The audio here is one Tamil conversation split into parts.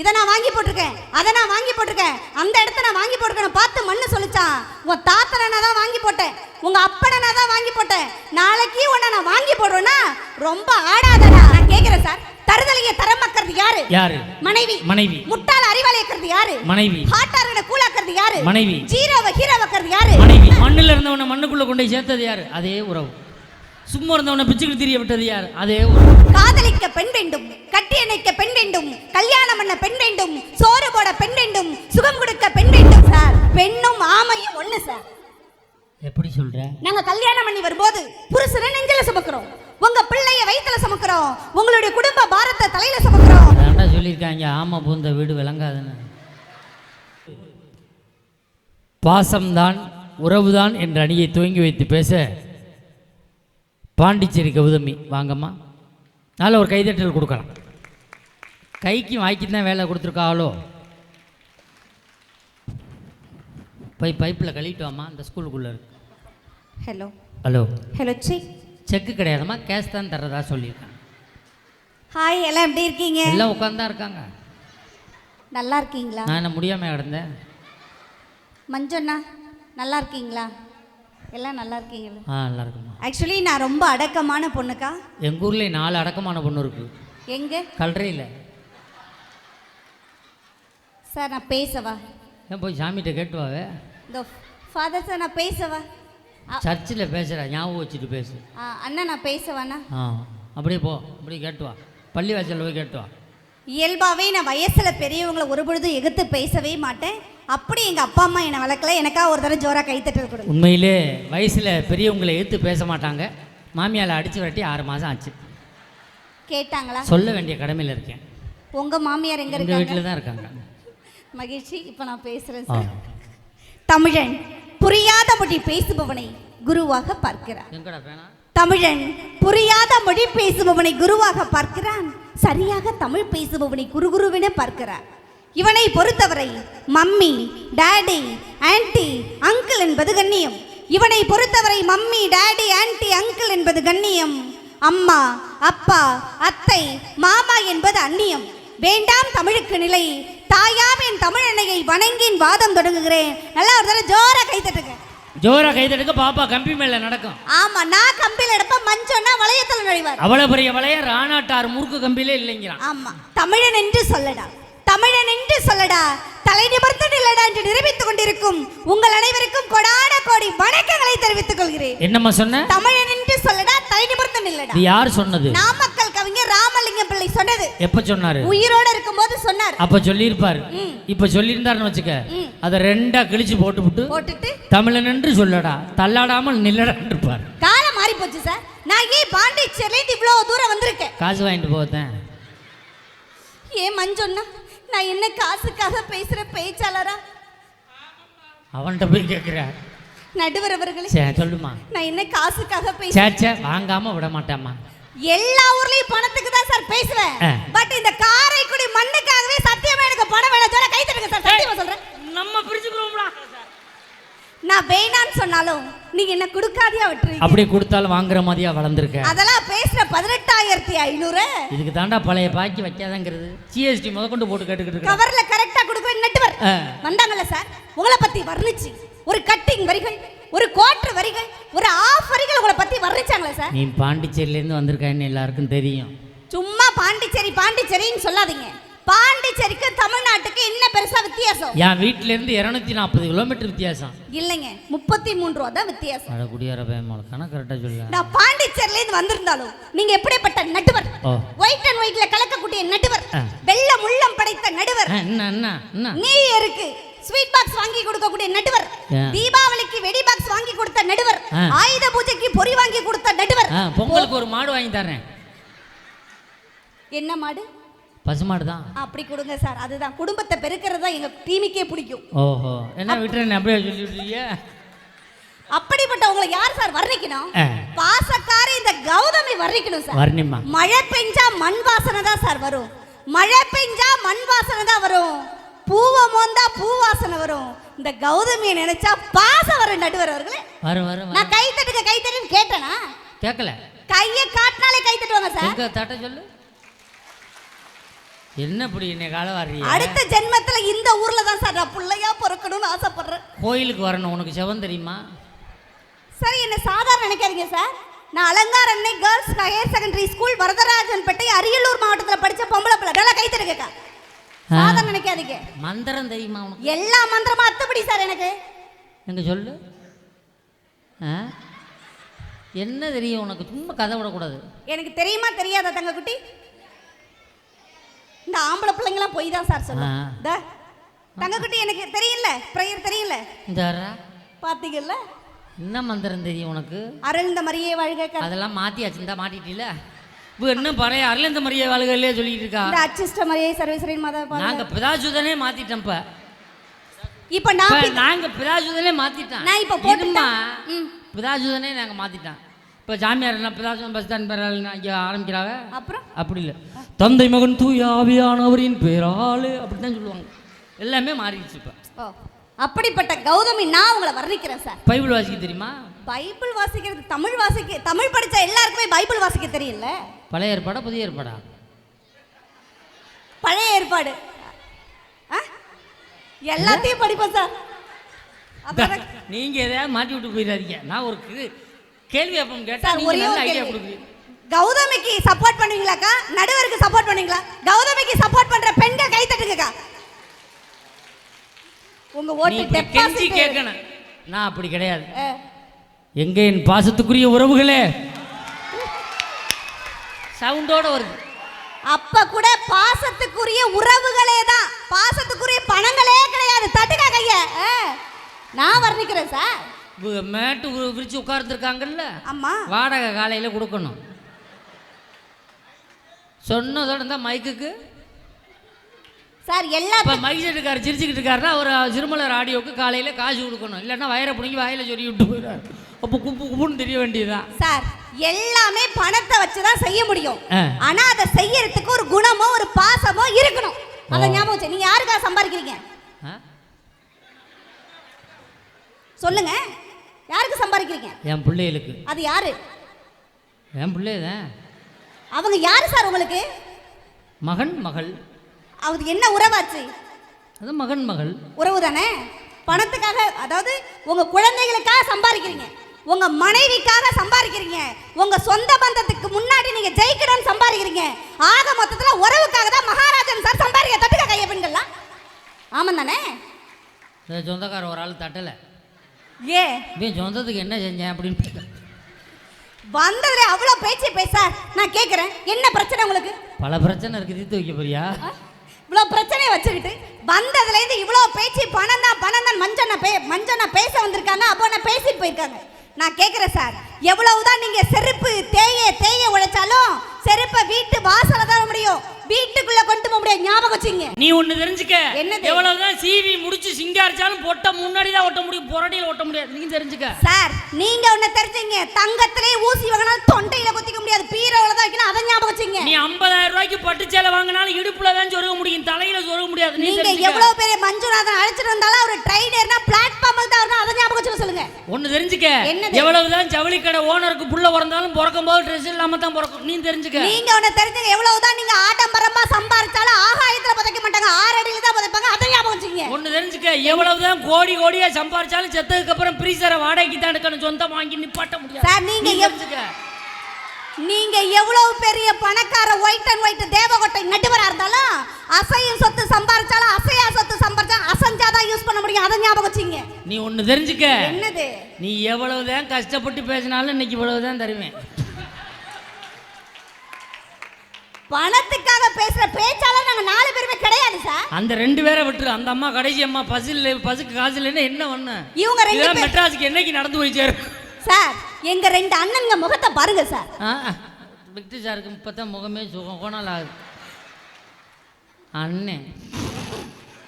இதை நான் வாங்கி போட்டிருக்கேன். அதை நான் வாங்கி போட்டிருக்கேன். அந்த இடத்த நான் வாங்கி போட்டிருக்கேன் பார்த்து மண்ணு சொல்லிச்சான் உன் தாத்தனை நான் தான் வாங்கி போட்டேன். உங்க அப்பனை நான் தான் வாங்கி போட்டேன். நாளைக்கு உன்னை நான் வாங்கி போடுவேன்னா ரொம்ப ஆடாதடா. நான் கேட்கிறேன் சார். தருதலைய தரமாக்குறது யாரு? யாரு? மனைவி. மனைவி. முட்டாள அறிவாளியாக்குறது யாரு? மனைவி. ஹாட்டாரனை கூலாக்குறது யாரு? மனைவி. ஜீரோவை ஹீரோவாக்குறது யாரு? மனைவி. மண்ணில் இருந்தவனை மண்ணுக்குள்ள கொண்டு சேர்த்தது யாரு? அதே உறவு. சும்மா இருந்தவனை பிச்சுக்கிட்டு தெரிய விட்டது யார்? அதே காதலிக்க பெண் வேண்டும் கட்டி அணைக்க பெண் வேண்டும் கல்யாணம் பண்ண பெண் வேண்டும் சோறு போட பெண் வேண்டும் சுகம் கொடுக்க பெண் வேண்டும் சார் பெண்ணும் ஆமையும் ஒண்ணு சார் எப்படி சொல்ற? நாங்க கல்யாணம் பண்ணி வரும்போது புருஷனை நெஞ்சில சுமக்கிறோம். உங்க பிள்ளைய வயித்துல சுமக்கிறோம். உங்களுடைய குடும்ப பாரத்தை தலையில சுமக்கிறோம். அதான்டா சொல்லியிருக்காங்க ஆமா பூந்த வீடு விளங்காதுன்னு. பாசம்தான் உறவுதான் என்ற அணியை துவங்கி வைத்து பேச பாண்டிச்சேரி கௌதமி வாங்கம்மா. நல்ல ஒரு கைதட்டல் கொடுக்கலாம். கைக்கு வாய்க்கு தான் வேலை கொடுத்துருக்காளோ போய் பைப்பில் கழிட்டு வாம்மா அந்த ஸ்கூலுக்குள்ளே இருக்கு. Hello hello. ஹலோ சி செக்கு கிடையாதும்மா கேஷ் தான் தர்றதா சொல்லியிருக்காங்க. ஹாய் எல்லாம் எப்படி இருக்கீங்க? எல்லாம் உட்காந்து இருக்காங்க. நல்லா இருக்கீங்களா? நான் என்ன முடியாமல் கிடந்தேன்? மஞ்சண்ணா நல்லா இருக்கீங்களா? எல்லாம் நல்லா இருக்கீங்களா? ஆ நல்லா இருக்குமா ஆக்சுவலி நான் ரொம்ப அடக்கமான பொண்ணுக்கா? எங்கள் ஊரில் நாலு அடக்கமான பொண்ணு இருக்குது எங்க? கல்றையில். சார் நான் பேசவா? ஏன் போய் சாமிகிட்ட கேட்டுவாவே இந்த ஃபாதர் சார் நான் பேசவா? சர்ச்சில் பேசுகிற ஞாபகம் வச்சுட்டு பேசு. ஆ, அண்ணா நான் பேசவாண்ணா? ஆ அப்படியே போ அப்படியே கேட்டு வா. பள்ளி வாசலில் போய் கேட்டு வா. இயல்பாகவே நான் வயசுல பெரியவங்களை ஒரு பொழுதும் எதிர்த்து பேசவே மாட்டேன். அப்படி எங்க அப்பா அம்மா என்னை வளர்க்கல. எனக்கா ஒரு தடவை ஜோரா கைத்தட்டல் கொடுங்க உண்மையிலே வயசில் பெரியவங்களை எதிர்த்து பேச மாட்டாங்க. மாமியால் அடித்து விரட்டி ஆறு மாதம் ஆச்சு. கேட்டாங்களா? சொல்ல வேண்டிய கடமையில் இருக்கேன். உங்க மாமியார் எங்க எங்கள் இருக்காங்க? வீட்டில் தான் இருக்காங்க. மகிழ்ச்சி இப்போ நான் பேசுறேன் ஆ. சார் தமிழன் புரியாத மொழி பேசுபவனை குருவாக பேனா? தமிழன் புரியாத மொழி பேசுபவனை குருவாக பார்க்கிறான். சரியாக தமிழ் பேசுபவனை குருகுருவென பார்க்கிறார் இவனை பொறுத்தவரை மம்மி டாடி ஆன்ட்டி அங்கிள் என்பது கண்ணியம். இவனை பொறுத்தவரை மம்மி டாடி ஆன்ட்டி அங்கிள் என்பது கண்ணியம். அம்மா அப்பா அத்தை மாமா என்பது அந்நியம். வேண்டாம் தமிழுக்கு நிலை. தாயாவின் தமிழனையை வணங்கின் வாதம் தொடங்குகிறேன். நல்லா ஒரு தடவை ஜோரா கை தட்டுங்க. ஜோரா கைதெடுக்க பாப்பா கம்பி மேலே நடக்கும். ஆமா நான் கம்பியில் எடுப்ப மஞ்சன்னா வளையத்தில் நுழைவார். அவ்வளோ பெரிய வளைய ராணாட்டார் முறுக்கு கம்பியிலே இல்லைங்கிறான். ஆமா தமிழன் என்று சொல்லடா. தமிழன் என்று சொல்லடா. தலை நிமிர்ந்து நில்லடா என்று நிரூபித்துக் கொண்டிருக்கும் உங்கள் அனைவருக்கும் கொடான கோடி வணக்கங்களை தெரிவித்துக் கொள்கிறேன். என்னம்மா சொன்ன? தமிழன் என்று சொல்லடா தலை நிமிர்ந்து நில்லடா. யார் சொன்னது? நாமக்கல் கவிஞர் ராமலிங்கம் பிள்ளை சொன்னது. எப்போ சொன்னாரு? உயிரோட இருக்கும்போது சொன்னார். அப்ப சொல்லியிருப்பாரு. ம். இப்ப சொல்லியிருந்தாருன்னு வச்சுக்க ம். அதை ரெண்டா கிழிச்சு போட்டுவிட்டு போட்டுட்டு? தமிழன் என்று சொல்லடா தள்ளாடாமல் நில்லடா இருப்பார் காலம் மாறி போச்சு சார். நான் ஏன் பாண்டிச்சேரியிலேருந்து இவ்வளவு தூரம் வந்திருக்கேன்? காசு வாங்கிட்டு போத்தேன் ஏன் மஞ்சொன்னா நான் என்ன காசுக்காக பேசுற பேச்சாளரா? அவன்கிட்ட போய் கேட்குற நடுவர் அவர்களே சொல்லுமா. நான் என்ன காசுக்காக பேச சே சே வாங்காம விட மாட்டேம்மா. எல்லா ஊர்லயும் பணத்துக்கு தான் சார் பேசுவேன். ஆ. பட் இந்த காரைக்குடி மண்ணுக்காகவே சத்தியமா எனக்கு பணம் வேணும் சொல்ல கை தட்டுங்க சார் சத்தியமா சொல்றேன். நம்ம பிரிச்சுக்கிறோம்டா நான் வேணான்னு சொன்னாலும் நீங்க என்ன கொடுக்காதியா விட்டுருவீங்க அப்படி கொடுத்தாலும் வாங்குற மாதிரியா வளர்ந்துருக்க? அதெல்லாம் பேசுற பதினெட்டாயிரத்தி ஐநூறு. இதுக்கு தாண்டா பழைய பாக்கி வைக்காதங்கிறது. ஜிஎஸ்டி முத கொண்டு போட்டு கேட்டுக்கிட்டு இருக்க கவர்ல கரெக்டா கொடுக்குற நெட்வர். வந்தாங்கல்ல சார் உங்களை பத்தி வர்ணிச்சு ஒரு கட்டிங் வரிகள் ஒரு கோட்ரு வரிகள் ஒரு ஆஃப் வரிகள் உங்களை பத்தி வர்ணிச்சாங்களே சார். நீ பாண்டிச்சேரியிலேருந்து வந்திருக்கேன்னு எல்லாருக்கும் தெரியும். சும்மா பாண்டிச்சேரி பாண்டிச்சேரின்னு சொல்லாதீங்க. பாண்டிச்சேரிக்கு தமிழ்நாட்டுக்கு என்ன பெருசா வித்தியாசம்? என் வீட்டிலேருந்து இரநூத்தி நாற்பது கிலோமீட்டர் வித்தியாசம். இல்லைங்க முப்பத்தி மூணு ரூபா தான் வித்தியாசம். அட குடியார பயமாள் கணக்கு கரெக்டாக சொல்லுங்க நான் பாண்டிச்சேரில இருந்து வந்திருந்தாலும் நீங்க எப்படிப்பட்ட நடுவர்? ஒயிட் அண்ட் ஒயிட்ல கலக்கக்கூடிய நடுவர். ஆ. வெள்ளம் உள்ளம் படைத்த நடுவர். என்ன என்ன நீ இருக்கு ஸ்வீட் பாக்ஸ் வாங்கி கொடுக்கக்கூடிய நடுவர். தீபாவளிக்கு வெடி பாக்ஸ் வாங்கி கொடுத்த நடுவர். ஆயுத பூஜைக்கு பொறி வாங்கி கொடுத்த நடுவர். பொங்கலுக்கு ஒரு மாடு வாங்கி தரேன் என்ன மாடு? பசுமாடு தான். அப்படி கொடுங்க சார் அதுதான். குடும்பத்தை பெருக்கிறது தான் எங்க டீமுக்கே பிடிக்கும். ஓஹோ. என்ன விட்டுறேன் அப்படியே சொல்லிவிட்டீங்க அப்படிப்பட்ட உங்களை யார் சார் வர்ணிக்கணும். பாசக்கார இந்த கௌதமி வர்ணிக்கணும் சார். வர்ணிம்மா. மழை பெஞ்சா மண் வாசனை தான் சார் வரும். மழை பெஞ்சா மண் வாசனை தான் வரும். பூவை மோந்தா பூ வாசனை வரும். இந்த கௌதமியை நினைச்சா பாசம் வரும் நடுவர் அவர்களே. வரும் வரும் நான் கை தட்டுங்க கை தட்டுன்னு கேட்டேனா? கேட்கல. கையை காட்டினாலே கை தட்டுவாங்க சார். தட்ட சொல்லு? என்ன இப்படி என்னை கால வர்றீங்க அடுத்த ஜென்மத்துல இந்த ஊர்ல தான் சார் நான் பிள்ளையா பிறக்கணும்னு ஆசைப்படுறேன். கோயிலுக்கு வரணும் உனக்கு செவன் தெரியுமா? சரி என்ன சாதாரண நினைக்காதீங்க சார். நான் Alangar Annai girls higher secondary school Varadarajanpettai Ariyalur மாவட்டத்துல படிச்ச பொம்பளை பிள்ளை. நல்லா கை தருக்கா சாதாரண நினைக்காதீங்க. மந்திரம் தெரியுமா உனக்கு? எல்லா மந்திரமும் அத்துப்படி சார் எனக்கு. எங்க சொல்லு? என்ன தெரியும் உனக்கு? சும்மா கதை விடக்கூடாது. எனக்கு தெரியுமா தெரியாதா தங்கக்குட்டி? இந்த ஆம்பளை பிள்ளைங்களாம் போய் தான் சார் சொல்லுங்க ஆ. இந்த தங்கக்குட்டி எனக்கு தெரியல ப்ரேயர் தெரியல இந்த பாத்தீங்கல்ல என்ன மந்திரம் தெரியும் உனக்கு அருள்ந்த மரியே வாழ்க அதெல்லாம் மாற்றியாச்சு இந்த மாட்டிட்டீல இப்போ என்ன பழைய அருளந்த மரியாதை வாழ்களே சொல்லிட்டு இருக்கா இந்த அச்சிஷ்ட மரியே சர்வேஸ்வரின் மாதா. நாங்க பிதாசுதனே மாத்திட்டோம் இப்ப இப்ப நான் நாங்க பிதாசுதனே மாத்திட்டோம் நான் இப்ப போட்டுட்டேன். இருமா. ம். பிதாசுதனே நாங்க மாத்திட்டோம் இப்ப ஜாமியார் என்ன பிதாசுதன் பஸ் பேரால் இங்க ஆரம்பிக்கிறாங்க? அப்புறம்? அப்படி இல்லை. தந்தை மகன் தூய ஆவியானவரின் பேராளு அப்படி தான் சொல்லுவாங்க. எல்லாமே மாறிடுச்சு இப்போ. அப்படிப்பட்ட கௌதமி நான் உங்களை வர்ணிக்கிறேன் சார். பைபிள் வாசிக்க தெரியுமா? பைபிள் வாசிக்கிறது தமிழ் வாசிக்க தமிழ் படிச்ச எல்லாருக்குமே பைபிள் வாசிக்க தெரியல. பழைய ஏற்பாடா புதிய ஏற்பாடா? பழைய ஏற்பாடு? எல்லாத்தையும் படிப்போம் சார். நீங்க எதையாவது மாட்டி விட்டு போயிடாதீங்க. நான் ஒரு கேள்வி அப்போ கேட்டா நீங்க ஒரே நல்ல ஐடியா. கொடுக்குறீங்க. கௌதமிக்கு சப்போர்ட் பண்ணுவீங்களாக்கா? நடுவருக்கு சப்போர்ட் பண்ணுவீங்களா? கௌதமிக்கு சப்போர்ட் பண்ற பெண்கள் கை தட்டுங்கக்கா. உங்க ஓட்டு டெபாசிட் கேட்கணும் நான் அப்படி கிடையாது. எங்க என் பாசத்துக்குரிய உறவுகளே? சவுண்டோட வருது. அப்ப கூட பாசத்துக்குரிய உறவுகளே தான். பாசத்துக்குரிய பணங்களே கிடையாது. தட்டுக்கா கைய. நான் வர்ணிக்கிறேன் சார். மேட்டு விரிச்சு உட்கார்ந்துருக்காங்கல்ல? அம்மா வாடகை காலையில கொடுக்கணும். சொன்னதோட இருந்தா மைக்குக்கு. சார் இப்போ எல்லாத்துக்கும் மைக் செட்டுக்கார் சிரிச்சுக்கிட்டு இருக்காருன்னா ஒரு சிறுமலர் ஆடியோக்கு காலையில காசு கொடுக்கணும். இல்லைன்னா வயரை பிடிங்கி வாயில சொல்லி விட்டு போயிடாரு அப்போ குப்பு குப்புன்னு தெரிய வேண்டியதுதான். சார் எல்லாமே பணத்தை வச்சு தான் செய்ய முடியும். ஆ. ஆனா அதை செய்யறதுக்கு ஒரு குணமோ ஒரு பாசமோ இருக்கணும். அதை. ஞாபகம் வச்சு நீங்க யாருக்காக சம்பாதிக்கிறீங்க? சொல்லுங்க. யாருக்கு சம்பாதிக்கிறீங்க? என் பிள்ளைகளுக்கு. அது யாரு? என் பிள்ளைதான். அவங்க யாரு சார் உங்களுக்கு? மகன் மகள். அது என்ன உறவாச்சு? அது மகன் மகள். உறவு தானே? பணத்துக்காக அதாவது உங்க குழந்தைகளுக்காக சம்பாதிக்கிறீங்க. உங்க மனைவிக்காக சம்பாதிக்கிறீங்க. உங்க சொந்த பந்தத்துக்கு முன்னாடி நீங்க ஜெயிக்கணும்னு சம்பாதிக்கிறீங்க. ஆக மொத்தத்துல உறவுக்காக தான் மகாராஜன் சார் சம்பாதிக்க தட்டுக்க கைய பெண்கள்லாம் ஆமாம் தானே? சொந்தக்கார ஒரு ஆள் தட்டலை. ஏ? இவன் சொந்தத்துக்கு என்ன செஞ்சேன் அப்படின்னு. வந்ததுல அவ்வளோ பேச்சு பேச நான் கேட்குறேன் என்ன பிரச்சனை உங்களுக்கு? பல பிரச்சனை இருக்குது தீர்த்து வைக்க போறியா? இவ்வளோ பிரச்சனையை வச்சுக்கிட்டு வந்ததுலேருந்து இவ்வளோ பேச்சு பணம் தான் பணம் தான் மஞ்சனை பே மஞ்சனை பேச வந்திருக்காங்க அப்போ நான் பேசிட்டு போயிருக்காங்க. நான் கேட்குறேன் சார் எவ்வளவுதான் நீங்கள் செருப்பு தேய தேய உழைச்சாலும் செருப்பை வீட்டு வாசல தான் முடியும் வீட்டுக்குள்ள கொண்டு போக முடியாது. ஞாபகம் வச்சுங்க நீ ஒண்ணு தெரிஞ்சுக்க. என்னது? எவ்வளவுதான் சீவி முடிச்சு சிங்காரிச்சாலும் பொட்ட முன்னாடி தான் ஒட்ட முடியும் புரடியில ஒட்ட முடியாது. நீ தெரிஞ்சுக்க. சார் நீங்க ஒண்ணு தெரிஞ்சுங்க. தங்கத்திலே ஊசி வாங்கினாலும் தொண்டையில குத்திக்க முடியாது. பீரோல தான் வைக்கணும். அதை ஞாபகம் வச்சுங்க நீ 50000 ரூபாய்க்கு பட்டு சேலை வாங்கினாலும் இடுப்புல தான் சொருக முடியும் தலையில சொருக முடியாது. நீ நீங்க தெரிஞ்சுக்க. எவ்வளவு பெரிய மஞ்சுநாதன் அழைச்சிட்டு வந்தாலும் அவர் ட்ரைனர்னா பிளாட்ஃபார்முக்கு தான் வரணும். அதை ஞாபகம் வச்சுக்க சொல்லுங்க. ஒண்ணு தெரிஞ்சுக்க. என்னது? எவ்வளவுதான் ஜவுளி கடை ஓனருக்கு புள்ள பிறந்தாலும் பிறக்கும் போது ட்ரெஸ் இல்லாம தான் பிறக்கும். நீ தெரிஞ்சுக்க. நீங்க ஒண்ணு தெரிஞ்சுங்க எவ்வளவுதான் நீங்க ஆடம்பரமா சம்பாரிச்சாலும் ஆகாயத்துல புதைக்க மாட்டாங்க. ஆறு அடியில தான் புதைப்பாங்க. அதை ஞாபகம் வச்சுங்க ஒண்ணு தெரிஞ்சுக்க எவ்வளவுதான் கோடி கோடியா சம்பாரிச்சாலும் செத்ததுக்கு அப்புறம் பிரீசரை வாடகைக்கு தான் எடுக்கணும். சொந்தம் வாங்கி நிப்பாட்ட முடியாது. சார், நீங்க தெரிஞ்சுக்க. நீங்க எவ்வளவு பெரிய பணக்கார ஒயிட் அண்ட் ஒயிட் தேவகோட்டை நடுவரா இருந்தாலும் அசையும் சொத்து சம்பாரிச்சாலும் அசையா சொத்து சம்பாரிச்சாலும் அசைஞ்சாதான் யூஸ் பண்ண முடியும். அதை ஞாபகம் வச்சுங்க நீ ஒண்ணு தெரிஞ்சுக்க. என்னது? நீ எவ்வளவுதான் கஷ்டப்பட்டு பேசினாலும் இன்னைக்கு இவ்வளவுதான் தருவேன். பணத்துக்காக பேசுற பேச்சாளர் நாங்க நாலு பேருமே கிடையாது சார் அந்த ரெண்டு பேரை விட்டுரு. அந்த அம்மா கடைசி அம்மா பசில் பசுக்கு காசு இல்லைன்னா என்ன பண்ண இவங்க ரெண்டு பேர் மெட்ராஸுக்கு என்னைக்கு நடந்து போய் சேரும்? சார் எங்க ரெண்டு அண்ணனுங்க முகத்தை பாருங்க சார் விக்டி சாருக்கு இப்போ தான் முகமே சுகம். கோணால் ஆகுது. அண்ணன்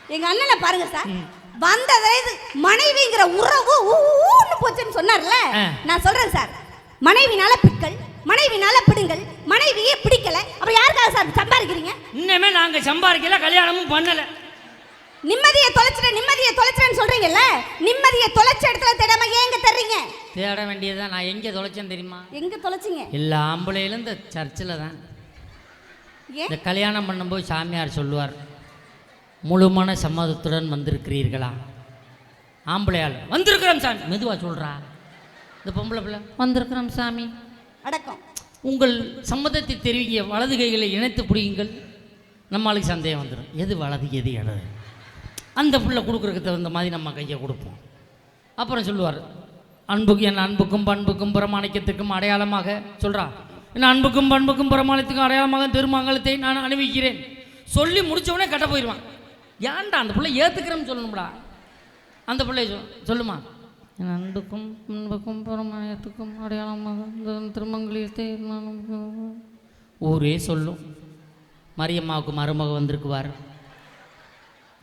எங்க அண்ணனை பாருங்க சார் வந்ததுல இது மனைவிங்கிற உறவு ஊன்னு போச்சுன்னு சொன்னார்ல. நான் சொல்றேன் சார் மனைவினால பிக்கல் மனைவினால பிடுங்கல் மனைவியே பிடிக்கல. அப்ப யாருக்காக சார் சம்பாதிக்கிறீங்க? இன்னமே நாங்கள் சம்பாதிக்கல கல்யாணமும் பண்ணலை. நிம்மதியை தொலைச்சிட்டேன் நிம்மதியை தொலைச்சிட்டேன்னு சொல்றீங்கல்ல? நிம்மதியை தொலைச்ச இடத்துல தேடாம ஏங்க தர்றீங்க தேட வேண்டியதுதான். நான் எங்கே தொலைச்சேன் தெரியுமா? எங்க தொலைச்சிங்க? எல்லா ஆம்பளையிலும் இந்த சர்ச்சில் தான். இந்த கல்யாணம் பண்ணும்போது சாமியார் சொல்லுவார் முழுமன சம்மதத்துடன் வந்திருக்கிறீர்களா? ஆம்பளையாள் வந்திருக்கிறோம் சாமி. மெதுவாக சொல்கிறா இந்த பொம்பளை பிள்ளை வந்திருக்கிறோம் சாமி. அடக்கம். உங்கள் சம்மதத்தை தெரிவிக்க வலது கைகளை இணைத்து பிடிங்கள் நம்மளுக்கு சந்தேகம் வந்துடும் எது வலது எது இடது அந்த புள்ள கொடுக்குறதுக்கு தகுந்த மாதிரி நம்ம கையை கொடுப்போம். அப்புறம் சொல்லுவார் அன்புக்கு என் அன்புக்கும் பண்புக்கும் பிரமாணிக்கத்துக்கும் அடையாளமாக சொல்கிறா என் அன்புக்கும் பண்புக்கும் பிரமாணத்துக்கும் அடையாளமாக திருமங்கலத்தை நான் அணிவிக்கிறேன். சொல்லி முடித்தவொடனே கட்ட போயிடுவான். ஏன்டா அந்த பிள்ளை ஏற்றுக்கிறேன்னு சொல்லணும்டா? அந்த பிள்ளை சொல் சொல்லுமா? என் அன்புக்கும் பண்புக்கும் பிரமாணியத்துக்கும் அடையாளமாக நான் ஊரே சொல்லும். மரியம்மாவுக்கு மருமக வந்திருக்குவார்.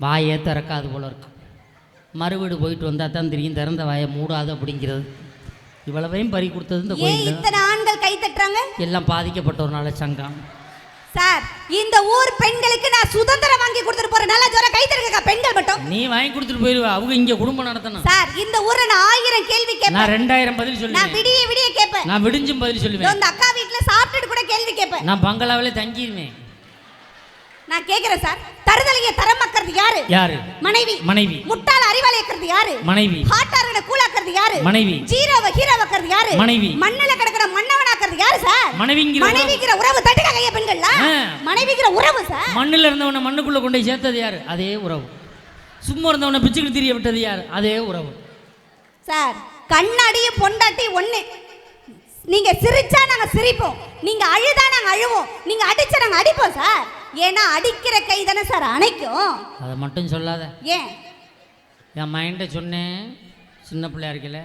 வாயே திறக்காது போல இருக்கு. மறுவீடு போயிட்டு வந்தால் தான் தெரியும் திறந்த வாயை மூடாது அப்படிங்கிறது. இவ்வளவையும் பறி கொடுத்தது இந்த இத்தனை ஆண்கள் கை தட்டுறாங்க? எல்லாம் பாதிக்கப்பட்டவர்னால சங்கம். சார் இந்த ஊர் பெண்களுக்கு நான் சுதந்திரம் வாங்கி கொடுத்துட்டு போறேன். நல்லா ஜோர கை தட்டுங்க பெண்கள் மட்டும். நீ வாங்கி கொடுத்துட்டு போயிடுவா அவங்க இங்கே குடும்பம் நடத்தணும். சார் இந்த ஊர்ல நான் ஆயிரம் கேள்வி கேட்பேன். நான் ரெண்டாயிரம் பதில் நான் சொல்லுவேன் விடிய விடிய கேட்பேன். நான் விடிஞ்சும் பதில் சொல்லுவேன். இந்த அக்கா வீட்ல சாப்பிட்டுட்டு கூட கேள்வி கேட்பேன். நான் பங்களாவிலே தங்கிடுவேன் நான் கேக்குறேன் சார். தருதலைய தரமாக்குறது யாரு? யாரு? மனைவி. மனைவி. முட்டாள அறிவாளியாக்குறது யாரு? மனைவி. ஹாட்டாரன கூலாக்குறது யாரு? மனைவி. ஜீரோவ ஹீரோவாக்குறது யாரு? மனைவி. மண்ணுல கிடக்கிற மன்னவனாக்குறது யாரு சார்? மனைவிங்கிற உறவு. மனைவிக்கிற உறவு தட்டுக்க கைய பெண்கள்ல? ஆ. மனைவிக்கிற உறவு சார்? மண்ணில் இருந்தவனை மண்ணுக்குள்ளே கொண்டு போய் சேர்த்தது யார்? அதே உறவு. சும்மா இருந்தவனை பிச்சுக்கிட்டு திரிய விட்டது யார்? அதே உறவு. சார் கண்ணாடியும் பொண்டாட்டி ஒண்ணு. நீங்க சிரிச்சா நாங்க சிரிப்போம். நீங்க அழுதா நாங்க அழுவோம். நீங்க அடிச்சா நாங்க அடிப்போம் சார். ஏன்னா அடிக்கிற கை தானே சார் அணைக்கும். அதை மட்டும் சொல்லாத. ஏன்? என் மைண்டை சொன்னேன். சின்ன பிள்ளையா இருக்கல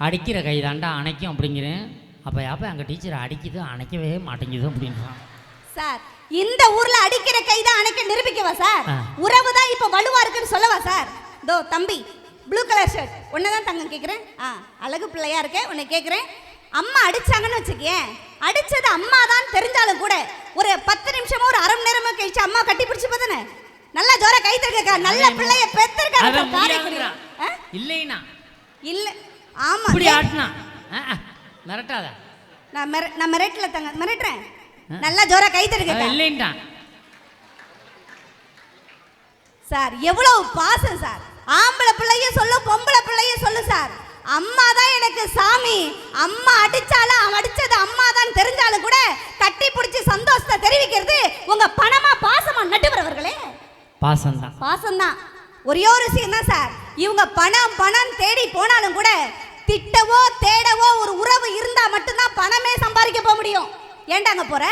அடிக்கிற கை தாண்டா அணைக்கும் அப்படிங்கிறேன். அப்போ அப்போ எங்கள் டீச்சர் அடிக்குது அணைக்கவே மாட்டேங்குது அப்படின்றான். சார் இந்த ஊர்ல அடிக்கிற கை தான் அணைக்க நிரூபிக்கவா சார். உறவு தான் இப்ப வலுவா இருக்குன்னு சொல்லவா சார்? தோ தம்பி ப்ளூ கலர் ஷர்ட் தான் தங்கம் கேட்குறேன் ஆ அழகு பிள்ளையா இருக்க உன்னை கேட்குறேன் அம்மா அடிச்சாங்கன்னு வச்சுக்கேன் அடிச்சது அம்மா தான் தெரிஞ்சாலும் கூட ஒரு பத்து நிமிஷமோ ஒரு அரை மணி நேரமோ கழிச்சு அம்மா கட்டி பிடிச்சு பார்த்தனே நல்லா ஜோர கை தருக்கா நல்ல பிள்ளைய. ஆ? இல்லைனா. இல்ல ஆமா இப்படி? ஆட்டினா. மிரட்டாத. நான் மிர நான் மிரட்டல தங்க மிரட்டுறேன். நல்லா ஜோர கை தருக்கா அவன் இல்லைன்ட்டான் சார் எவ்வளவு பாசம் சார். ஆம்பளை பிள்ளையும் சொல்லு பொம்பளை பிள்ளையும் சொல்லு சார். அம்மா தான் எனக்கு சாமி. அம்மா அடிச்சாலும் அவன் அடிச்சது அம்மா தான் தெரிஞ்சாலும் கூட கட்டி பிடிச்சி சந்தோஷத்தை தெரிவிக்கிறது உங்க பணமா பாசமா நடுவரவர்களே பாசம்தான். பாசம்தான். ஒரே ஒரு விஷயம் தான் சார். இவங்க பணம் பணம் தேடி போனாலும் கூட திட்டவோ தேடவோ ஒரு உறவு இருந்தா மட்டும்தான் பணமே சம்பாதிக்க போக முடியும். ஏன்டா அங்க போற?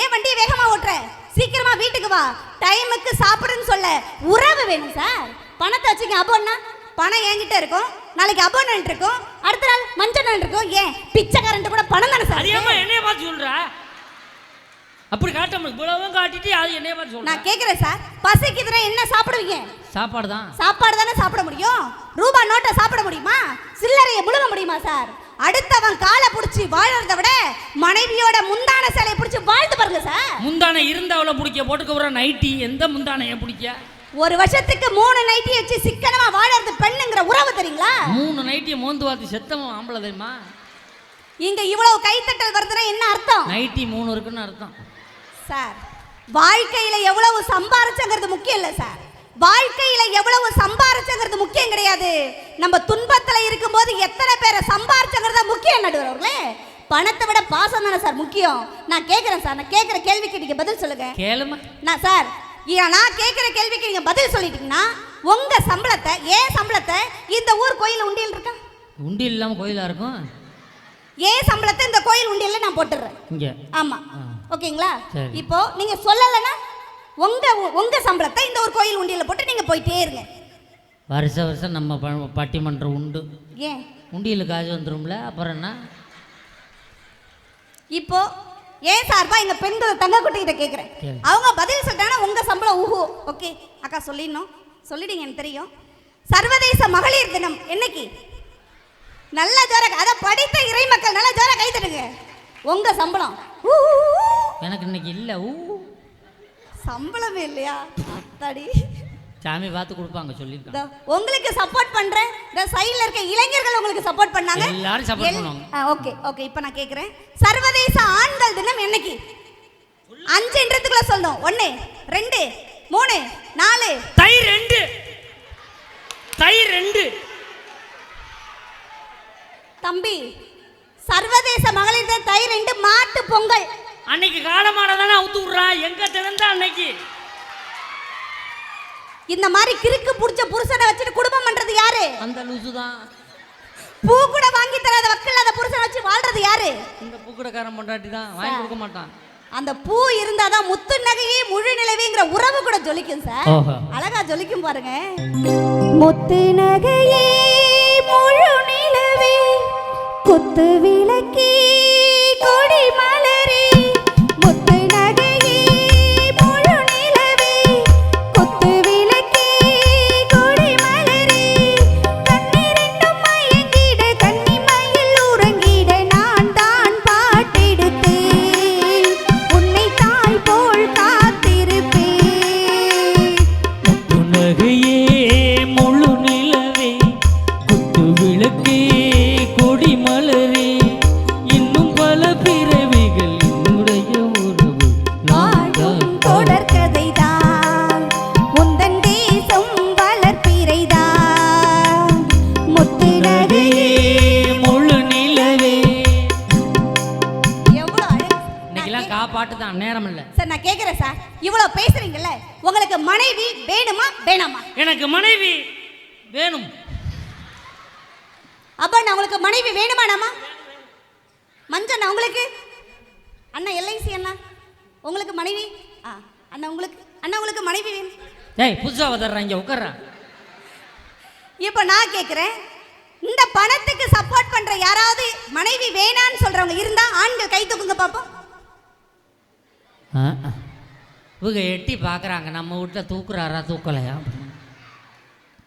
ஏன் வண்டியை வேகமா ஓட்டுற? சீக்கிரமா வீட்டுக்கு வா. டைமுக்கு சாப்பிடுன்னு சொல்ல. உறவு வேணும் சார். பணத்தை வச்சுக்க அபோன்னா பணம் என்கிட்ட இருக்கும். நாளைக்கு அபோனன்ட் இருக்கும். அடுத்த நாள் மஞ்சள் இருக்கும். ஏன்? பிச்சைக்காரன்ட்டு கூட பணம் தானே சார்? அது ஏம்மா என்னைய பார்த்து சொல்ற? அப்படி காட்ட முடியும் இவ்வளவும் காட்டிட்டு அது என்னைய பார்த்து சொல்ற? நான் கேக்குறேன் சார். பசிக்குதுன்னா என்ன சாப்பிடுவீங்க? சாப்பாடு தான். சாப்பாடு தானே சாப்பிட முடியும்? ரூபா நோட்டை சாப்பிட முடியுமா? சில்லறையை முழுங்க முடியுமா சார்? அடுத்தவன் காலை பிடிச்சி வாழறத விட மனைவியோட முந்தான சிலையை பிடிச்சி வாழ்ந்து பாருங்க சார். முந்தானை இருந்தவளை பிடிக்க போட்டுக்க நைட்டி. எந்த முந்தானையை பிடிக்க? ஒரு வருஷத்துக்கு மூணு நைட்டி வச்சு சிக்கனமா வாழறது பெண்ணுங்கிற உறவு தெரியுங்களா? மூணு நைட்டியை மோந்து பார்த்து செத்தவன் ஆம்பளை தெரியுமா? இங்க இவ்வளவு கைத்தட்டல் வருதுன்னா என்ன அர்த்தம்? நைட்டி மூணு இருக்குன்னு அர்த்தம். சார் வாழ்க்கையில எவ்வளவு சம்பாரிச்சங்கிறது முக்கியம் இல்ல சார். வாழ்க்கையில எவ்வளவு சம்பாரிச்சங்கிறது முக்கியம் கிடையாது. நம்ம துன்பத்துல இருக்கும்போது எத்தனை பேரை சம்பாரிச்சங்கிறத முக்கியம் நடுவர்களே பணத்தை விட பாசம் தானே சார் முக்கியம். நான் கேட்குறேன் சார் நான் கேட்குற கேள்விக்கு நீங்க பதில் சொல்லுங்க. கேளுமா? நான் சார் நான் கேட்குற கேள்விக்கு நீங்க பதில் சொல்லிட்டீங்கன்னா உங்க சம்பளத்தை ஏன் சம்பளத்தை இந்த ஊர் கோயில் உண்டியல் இருக்கா? உண்டி இல்லாமல் கோயிலாக இருக்கும்? ஏன் சம்பளத்தை இந்த கோயில் உண்டியல்ல நான் போட்டுடுறேன்? இங்கே. ஆமா. ஆ. ஓகேங்களா. இப்போ நீங்க சொல்லலைன்னா உங்க உங்க சம்பளத்தை இந்த ஒரு கோயில் உண்டியல போட்டு நீங்க போயிட்டே இருங்க. வருஷ வருஷம் நம்ம பட்டிமன்றம் உண்டு. ஏன்? உண்டியில் காசு வந்துரும்ல அப்புறம் என்ன? இப்போ ஏன் சார்பா எங்க பெண்கள் தங்க குட்டிகிட்ட கேக்குறேன்? கேளு. அவங்க பதில் சொல்லிட்டாங்கன்னா உங்க சம்பளம் ஊஹோ ஓகே அக்கா சொல்லிடணும். சொல்லிடுங்க எனக்கு தெரியும். சர்வதேச மகளிர் தினம் என்னைக்கு? நல்ல ஜோர அத படித்த இறை மக்கள் நல்ல ஜோர கை தட்டுங்க. உங்க சம்பளம். எனக்கு இன்னைக்கு இல்லை ஊ. சம்பளமே இல்லையா? அத்தாடி. சாமி பார்த்து கொடுப்பாங்க சொல்லியிருக்காங்க. உங்களுக்கு சப்போர்ட் பண்றேன். இந்த சைடுல இருக்க இளைஞர்கள் உங்களுக்கு சப்போர்ட் பண்ணாங்க. எல்லாரும் எல்- பண்ணுவாங்க. ஓகே ஓகே இப்போ நான் கேக்குறேன். சர்வதேச ஆண்கள் தினம் என்னைக்கு? அஞ்சு என்றதுக்குள்ள சொல்லணும். ஒன்று ரெண்டு மூணு நாலு. தை ரெண்டு. தை ரெண்டு. தம்பி சர்வதேச மகளிர் தை ரெண்டு மாட்டு பொங்கல். அன்னைக்கு காலமாட தானே அவுத்து விட்றா எங்க திறந்தா அன்னைக்கு? இந்த மாதிரி கிறுக்கு புடிச்ச புருஷனை வச்சுட்டு குடும்பம் பண்றது யாரு? அந்த லூசு தான் பூ கூட வாங்கி தராத வக்கல் அந்த புருஷனை வச்சு வாழ்றது யாரு? இந்த பூக்கடைக்காரன் பொண்டாட்டி தான் வாங்கி கொடுக்க மாட்டான். அந்த பூ இருந்தாதான் முத்து நகையே முழு நிலவேங்கிற உறவு கூட ஜொலிக்கும் சார். அழகா ஜொலிக்கும் பாருங்க. முத்து நகையே முழு நிலவே குத்து விளக்கே உங்களுக்கு மனைவி? ஆ அண்ணா உங்களுக்கு அண்ணா உங்களுக்கு மனைவி வேணும். ஏய் புதுசாக வதர்றா இங்கே உட்கார்றா. இப்போ நான் கேட்குறேன் இந்த பணத்துக்கு சப்போர்ட் பண்ற யாராவது மனைவி வேணான்னு சொல்றவங்க இருந்தா ஆண்கள் கை தூக்குங்க பாப்போம். இவங்க எட்டி பார்க்குறாங்க நம்ம வீட்டில் தூக்குறாரா தூக்கலையா?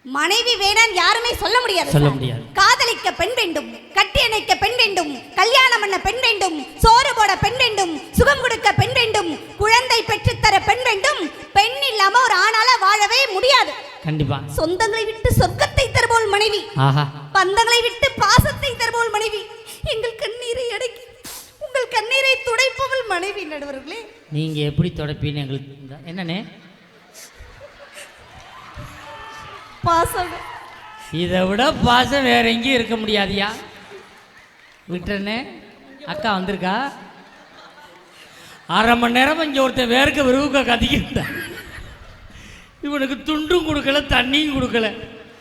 மனைவி வேணான்னு யாருமே சொல்ல முடியாது சொல்ல. முடியாது. காதலிக்க பெண் வேண்டும் கட்டி அணைக்க பெண் வேண்டும் கல்யாணம் பண்ண பெண் வேண்டும் சோறு போட பெண் வேண்டும் சுகம் கொடுக்க பெண் வேண்டும் குழந்தை பெற்றுத்தர பெண் வேண்டும் பெண் இல்லாம ஒரு ஆணால வாழவே முடியாது. கண்டிப்பா. சொந்தங்களை விட்டு சொர்க்கத்தை தருபோல் மனைவி. பந்தங்களை விட்டு பாசத்தை தருபோல் மனைவி. எங்கள் கண்ணீரை அடக்கி உங்கள் கண்ணீரை துடைப்பவள் மனைவி நடுவர்களே. நீங்கள் எப்படி தொடப்பீன்னு எங்களுக்கு இந்த- பாசம். இதை விட பாசம் வேற எங்கேயும் இருக்க முடியாதியா? விட்டுறனே. அக்கா வந்திருக்கா? அரை மணி நேரம் இங்கே ஒருத்தன் வேர்க்க விருவுக்க கத்திக்கிட்டான் இவனுக்கு துண்டும் கொடுக்கல தண்ணியும் கொடுக்கல.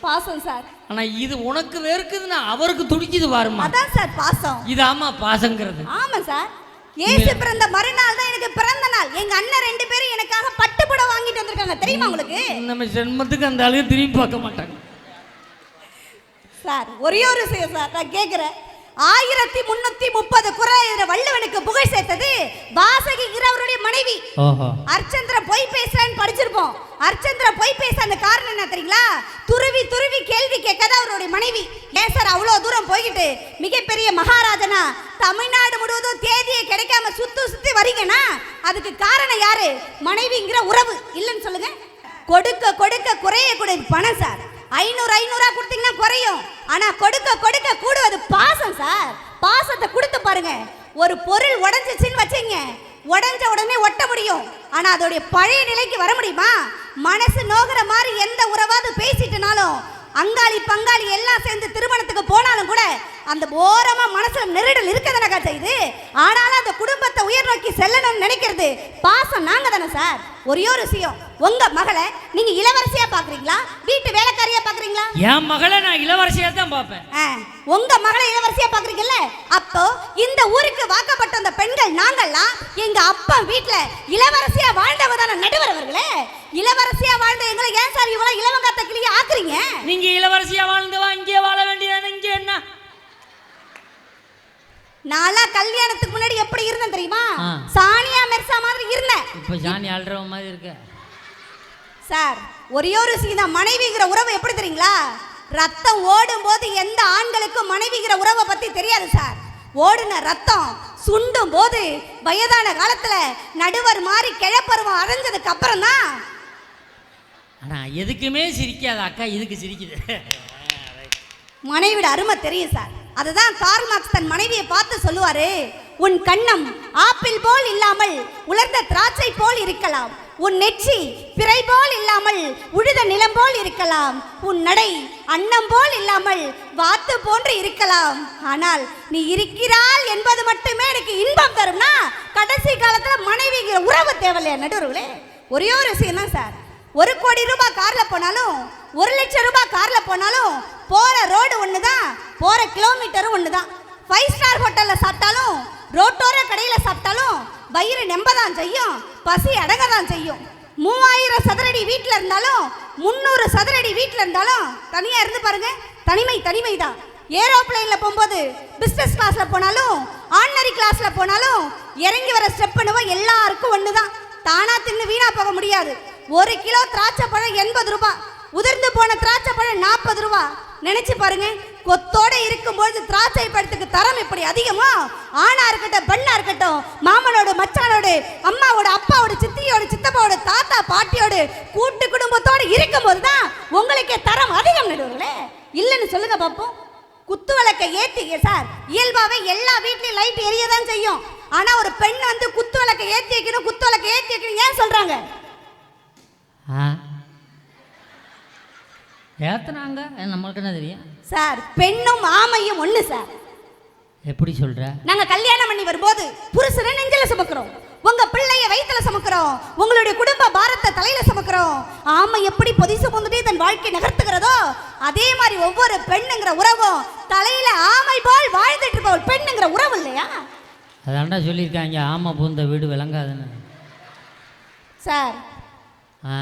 பாசம் சார். ஆனால் இது உனக்கு வேர்க்குதுன்னா அவருக்கு துடிக்குது பாருமா அதான் சார் பாசம். இது ஆமா பாசங்கிறது. ஆமா சார். இயேசு பிறந்த மறுநாள் தான் எனக்கு பிறந்த நாள். எங்க அண்ணன் ரெண்டு பேரும் எனக்காக பட்டு புடவை வாங்கிட்டு வந்திருக்காங்க. தெரியுமா உங்களுக்கு? நம்ம ஜென்மத்துக்கு அந்த ஆளுங்க திரும்பி பார்க்க மாட்டாங்க. சார் ஒரே ஒரு சார் நான் கேட்கிறேன் ஆயிரத்தி முன்னூத்தி முப்பது குரல் வள்ளுவனுக்கு புகழ் சேர்த்தது வாசகிங்கிறவருடைய மனைவி. ஓஹோ அர்ச்சந்திர பொய் பேசுறேன்னு படிச்சிருப்போம். அர்ச்சந்திர பொய் பேச அந்த காரணம் என்ன தெரியுங்களா? துருவி துருவி கேள்வி கேட்காத அவருடைய மனைவி. ஏன் சார் அவ்வளோ தூரம் போய்கிட்டு மிகப்பெரிய மகாராஜனா? தமிழ்நாடு முழுவதும் தேதியை கிடைக்காம சுத்தி சுத்தி வரீங்கன்னா அதுக்கு காரணம் யாரு? மனைவிங்கிற உறவு. இல்லைன்னு சொல்லுங்க. கொடுக்க கொடுக்க குறைய கூட பணம் சார். ஐநூறு ஐநூறா கொடுத்தீங்கன்னா குறையும். ஆனா கொடுக்க கொடுக்க கூடுவது பாசம் சார். பாசத்தை கொடுத்து பாருங்க. ஒரு பொருள் உடஞ்சிச்சுன்னு வச்சுங்க. உடஞ்ச உடனே ஒட்ட முடியும். ஆனா அதோடைய பழைய நிலைக்கு வர முடியுமா? மனசு நோகிற மாதிரி எந்த உறவாவது பேசிட்டனாலும் அங்காளி பங்காளி எல்லாம் சேர்ந்து திருமணத்துக்கு போனாலும் கூட அந்த ஓரமா மனசுல நெருடல் இருக்கதானக்கா செய்யுது ஆனாலும் அந்த குடும்பத்தை உயர் நோக்கி செல்லணும்னு நினைக்கிறது பாசம் நாங்க தானே சார். ஒரே ஒரு விஷயம் உங்க மகளை நீங்க இளவரசியா பாக்குறீங்களா? வீட்டு வேலைக்காரியா பாக்குறீங்களா? என் மகளை நான் இளவரசியாக தான் பார்ப்பேன். ஆ, உங்க மகளை இளவரசியா பாக்குறீங்கல்ல? அப்போ இந்த ஊருக்கு வாக்கப்பட்ட அந்த பெண்கள் நாங்கெல்லாம் எங்க அப்பா வீட்ல இளவரசியா வாழ்ந்தவங்க தானே நடுவர் அவர்களே? இளவரசியா வாழ்ந்த எங்களை ஏன் சார் இவ்வளவு இளவங்காத்த கிளிய ஆக்குறீங்க? நீங்க இளவரசியா வாழ்ந்தவா இங்கே வாழ வேண்டியதானே இங்கே என்ன? நான்லாம் கல்யாணத்துக்கு முன்னாடி எப்படி இருந்தேன் தெரியுமா. சானியா மிர்சா மாதிரி இருந்தேன். இப்போ ஜானி ஆள்ற மாதிரி இருக்க. சார் ஒரே ஒரு விஷயம் தான். மனைவிங்கிற உறவு எப்படி தெரியுங்களா? ரத்தம் ஓடும் போது எந்த ஆண்களுக்கும் மனைவிங்கிற உறவை பத்தி தெரியாது சார். ஓடுன ரத்தம் சுண்டும் போது வயதான காலத்துல நடுவர் மாதிரி கிழப்பருவம் அடைஞ்சதுக்கு அப்புறம் தான். ஆனா எதுக்குமே சிரிக்காத அக்கா இதுக்கு சிரிக்குது. மனைவியோட அருமை தெரியும் சார். அதுதான் கார்ல் மார்க்ஸ் தன் மனைவியை பார்த்து சொல்லுவாரு உன் கண்ணம் ஆப்பிள் போல் இல்லாமல் உலர்ந்த திராட்சை போல் இருக்கலாம். உன் நெற்றி பிறை போல் இல்லாமல் உழுத நிலம் போல் இருக்கலாம். உன் நடை அன்னம் போல் இல்லாமல் வாத்து போன்று இருக்கலாம். ஆனால் நீ இருக்கிறாள் என்பது மட்டுமே எனக்கு இன்பம் தரும்னா கடைசி காலத்துல மனைவிங்கிற உறவு தேவையில்லையா நடுவர்களே? ஒரே ஒரு விஷயம் தான் சார். ஒரு கோடி ரூபாய் கார்ல போனாலும் ஒரு லட்சம் ரூபாய் கார்ல போனாலும் போற ரோடு ஒண்ணுதான் போற கிலோமீட்டரும் ஒண்ணுதான். ஃபைவ் ஸ்டார் ஹோட்டல்ல சாப்பிட்டாலும் ரோட்டோர கடையில சாப்பிட்டாலும் வயிறு நெம்பதான் செய்யும் பசி அடங்க தான் செய்யும். மூவாயிரம் சதுரடி வீட்டில் இருந்தாலும் முந்நூறு சதுரடி வீட்டில் இருந்தாலும் தனியாக இருந்து பாருங்க தனிமை தனிமை தான். ஏரோப்ளைனில் போகும்போது பிஸ்னஸ் கிளாஸில் போனாலும் ஆர்டினரி கிளாஸில் போனாலும் இறங்கி வர ஸ்டெப் பண்ணுவோம் எல்லாருக்கும் தான் தானா தின்னு வீணாக போக முடியாது. ஒரு கிலோ திராட்சை பழம் எண்பது ரூபா உதிர்ந்து போன திராட்சை பழம் நாற்பது ரூபா நினைச்சு பாருங்க கொத்தோட இருக்கும்போது திராட்சை பழத்துக்கு தரம் இப்படி அதிகமா? ஆணா இருக்கட்டும் பெண்ணா இருக்கட்டும் மாமனோட மச்சானோட அம்மாவோட அப்பாவோட சித்தியோட சித்தப்பாவோட தாத்தா பாட்டியோட கூட்டு குடும்பத்தோட இருக்கும்போது தான் உங்களுக்கே தரம் அதிகம் நடுவர்களே. இல்லைன்னு சொல்லுங்க பாப்போம். குத்து விளக்கை ஏற்றிக்க சார் இயல்பாவே எல்லா வீட்லயும் லைட் எரிய தான் செய்யும். ஆனா ஒரு பெண் வந்து குத்து விளக்கை ஏத்தி வைக்கணும் குத்து விளக்கை ஏத்தி வைக்கணும் ஏன் சொல்றாங்க? ஆ. ஏத்துனாங்க? நம்மளுக்கு என்ன தெரியும்? சார் பெண்ணும் ஆமையும் ஒண்ணு சார். எப்படி சொல்ற? நாங்க கல்யாணம் பண்ணி வரும்போது புருஷனை நெஞ்சில சுமக்கிறோம். உங்க பிள்ளைய வயித்துல சுமக்கிறோம். உங்களுடைய குடும்ப பாரத்தை தலையில சுமக்கிறோம். ஆமை எப்படி பொதி சுமந்துட்டே தன் வாழ்க்கை நகர்த்துகிறதோ அதே மாதிரி ஒவ்வொரு பெண்ணுங்கிற உறவும் தலையில ஆமை போல் வாழ்ந்துட்டு இருப்ப ஒரு பெண்ணுங்கிற உறவு இல்லையா? அதாண்டா சொல்லியிருக்காங்க ஆமை பூந்த வீடு விளங்காதுன்னு. சார் ஆ?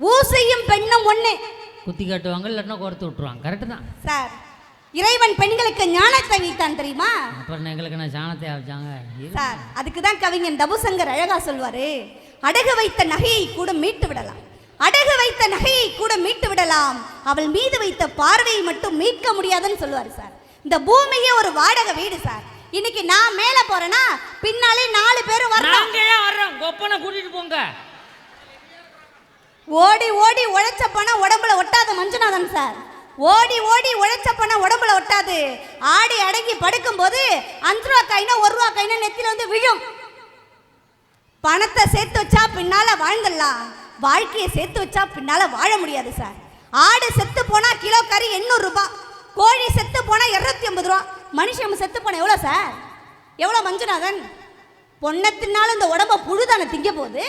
ஊசையும் பெண்ணும் ஒண்ணு. குத்தி காட்டுவாங்க இல்லைன்னா கோர்த்து விட்ருவாங்க கரெக்டு தான். சார் இறைவன் பெண்களுக்கு ஞானத்தை வைத்தான் தெரியுமா? அப்புறம் எங்களுக்கு நான் சாணத்தை வச்சாங்க சார் அதுக்கு தான் கவிஞன் தபுசங்கர் அழகா சொல்வாரு அடகு வைத்த நகையை கூட மீட்டு விடலாம். அடகு வைத்த நகையை கூட மீட்டு விடலாம். அவள் மீது வைத்த பார்வையை மட்டும் மீட்க முடியாதுன்னு சொல்லுவாரு சார். இந்த பூமியே ஒரு வாடகை வீடு சார். இன்னைக்கு நான் மேல போறேன்னா பின்னாலே நாலு பேரும் ஏன் வர்றோம்? கொப்பனை கூட்டிட்டு போங்க. ஓடி ஓடி உழைச்ச பணம் சார். ஓடி ஓடி உழைச்ச பணம் உடம்புல ஒட்டாது. ஆடி அடங்கி படுக்கும்போது அஞ்சு ரூபா காயினா ஒரு ரூபா காயினா நெத்தில வந்து விழும். பணத்தை சேர்த்து வச்சா பின்னால வாழ்ந்துடலாம். வாழ்க்கையை சேர்த்து வச்சா பின்னால வாழ முடியாது சார். ஆடு செத்து போனா கிலோ கறி எண்ணூறு ரூபா. கோழி செத்து போனா இருநூத்தி ஐம்பது ரூபா. மனுஷன் செத்து போனா எவ்வளோ சார்? எவ்வளோ மஞ்சுநாதன்? பொண்ணை தின்னாலும் இந்த உடம்ப புழுதானே திங்க போகுது?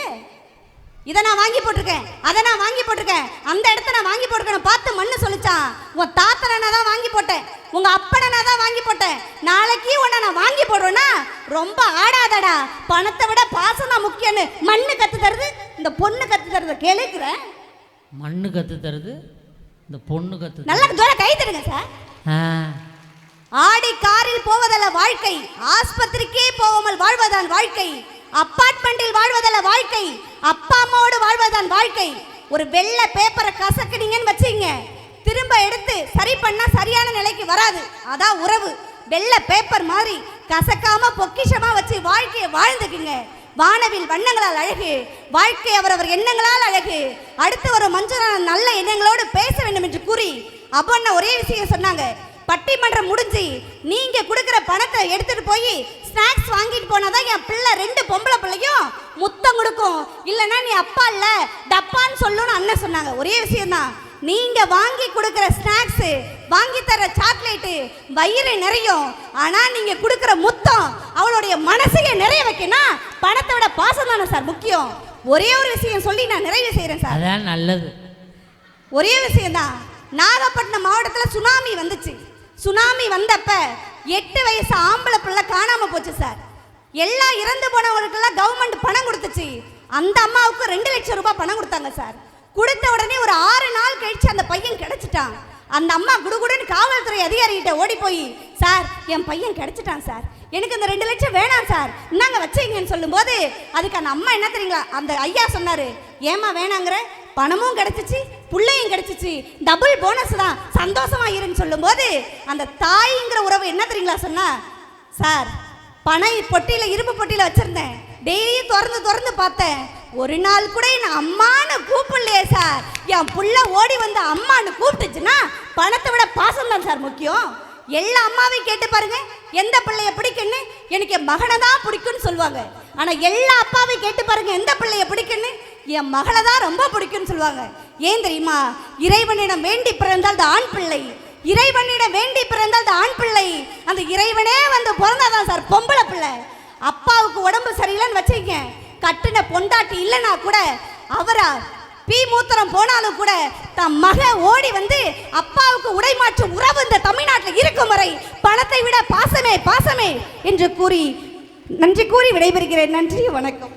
இதை நான் வாங்கி போட்டிருக்கேன். அதை நான் வாங்கி போட்டிருக்கேன். அந்த இடத்த நான் வாங்கி போட்டிருக்கேன் பார்த்து மண்ணு சொல்லிச்சான் உன் தாத்தனை நான் தான் வாங்கி போட்டேன். உங்க அப்பனை தான் வாங்கி போட்டேன். நாளைக்கு உன்னை நான் வாங்கி போடுவேன்னா ரொம்ப ஆடாதடா. பணத்தை விட பாசம் தான் முக்கியம்னு மண்ணு கத்து தருது. இந்த பொண்ணு கத்து தருது. கேளுக்குறேன் மண்ணு கத்து தருது. இந்த பொண்ணு கத்து நல்லா ஜோர கை தருங்க சார் ஆடி காரில் போவதல்ல வாழ்க்கை. ஆஸ்பத்திரிக்கே போகாமல் வாழ்வதான் வாழ்க்கை. அப்பார்ட்மெண்டில் வாழ்வதல்ல வாழ்க்கை. அப்பா அம்மாவோடு வாழ்வதுதான் வாழ்க்கை. ஒரு வெள்ளை பேப்பரை கசக்குனீங்கன்னு வச்சுங்க திரும்ப எடுத்து சரி பண்ணா சரியான நிலைக்கு வராது. அதான் உறவு. வெள்ளை பேப்பர் மாதிரி கசக்காம பொக்கிஷமா வச்சு வாழ்க்கையை வாழ்ந்துக்குங்க. வானவில் வண்ணங்களால் அழகு. வாழ்க்கை அவரவர் எண்ணங்களால் அழகு. அடுத்து வரும் மஞ்சள் நல்ல எண்ணங்களோடு பேச வேண்டும் என்று கூறி அப்பண்ண ஒரே விஷயம் சொன்னாங்க. பட்டிமன்றம் முடிஞ்சு நீங்க கொடுக்குற பணத்தை எடுத்துட்டு போய் ஸ்நாக்ஸ் வாங்கிட்டு போனாதான் என் பிள்ளை ரெண்டு பொம்பளை பிள்ளையும் முத்தம் கொடுக்கும். இல்லைன்னா நீ அப்பா இல்ல டப்பான்னு சொல்லணும்னு அண்ணன் சொன்னாங்க. ஒரே விஷயம்தான். நீங்க வாங்கி கொடுக்குற ஸ்நாக்ஸ் வாங்கி தர சாக்லேட்டு வயிறு நிறையும். ஆனா நீங்க கொடுக்குற முத்தம் அவளுடைய மனசையே நிறைய வைக்கணும் பணத்தை விட பாசம் தானே சார் முக்கியம். ஒரே ஒரு விஷயம் சொல்லி நான் நிறைவு செய்யறேன் சார். அதான் நல்லது. ஒரே விஷயம்தான். நாகப்பட்டினம் மாவட்டத்தில் சுனாமி வந்துச்சு. சுனாமி வந்தப்ப எட்டு வயசு ஆம்பளை பிள்ளை காணாம போச்சு சார். எல்லா இறந்து போனவங்களுக்கெல்லாம் கவர்மெண்ட் பணம் கொடுத்துச்சு. அந்த அம்மாவுக்கு ரெண்டு லட்சம் ரூபாய் பணம் கொடுத்தாங்க சார். கொடுத்த உடனே ஒரு ஆறு நாள் கழிச்சு அந்த பையன் கிடைச்சிட்டான். அந்த அம்மா குடுகுடுன்னு காவல்துறை அதிகாரிகிட்ட ஓடி போய் சார் என் பையன் கிடைச்சிட்டான் சார். எனக்கு இந்த ரெண்டு லட்சம் வேணாம் சார். இந்தாங்க வச்சுங்கன்னு சொல்லும்போது அதுக்கு அந்த அம்மா என்ன தெரியுங்களா அந்த ஐயா சொன்னாரு ஏமா வேணாங்கிற? பணமும் கிடைச்சிச்சு பிள்ளையும் கிடைச்சிச்சு. டபுள் போனஸ் தான். சந்தோஷமா இருன்னு சொல்லும்போது அந்த தாய்ங்கிற உறவு என்ன தெரியுங்களா சொன்னா சார் பனை பொட்டியில இரும்பு பொட்டியில வச்சிருந்தேன். டெய்லியும் திறந்து திறந்து பார்த்தேன். ஒரு நாள் கூட என்ன அம்மான்னு கூப்பிடலையே சார். என் புள்ள ஓடி வந்து அம்மான்னு கூப்பிட்டுச்சுன்னா பணத்தை விட பாசம் தான் சார் முக்கியம். எல்லா அம்மாவையும் கேட்டு பாருங்க. எந்த பிள்ளைய பிடிக்குன்னு? எனக்கு என் மகனை தான் பிடிக்கும்னு சொல்லுவாங்க. ஆனா எல்லா அப்பாவையும் கேட்டு பாருங்க. எந்த பிள்ளைய பிடிக்குன்னு? என் மகளை தான் ரொம்ப பிடிக்கும்னு சொல்லுவாங்க. ஏன் தெரியுமா? இறைவனிடம் வேண்டி பிறந்தால் அது ஆண் பிள்ளை. இறைவனிடம் வேண்டி பிறந்தால் அது ஆண் பிள்ளை. அந்த இறைவனே வந்து பிறந்தாதான் சார் பொம்பளை பிள்ளை. அப்பாவுக்கு உடம்பு சரியில்லைன்னு வச்சுக்க கட்டின பொண்டாட்டி இல்லைன்னா கூட அவரா பீ மூத்திரம் போனாலும் கூட தம் மக ஓடி வந்து அப்பாவுக்கு உடைமாற்று உறவு இந்த தமிழ்நாட்டில் இருக்கும் வரை பணத்தை விட பாசமே பாசமே என்று கூறி நன்றி கூறி விடைபெறுகிறேன். நன்றி வணக்கம்.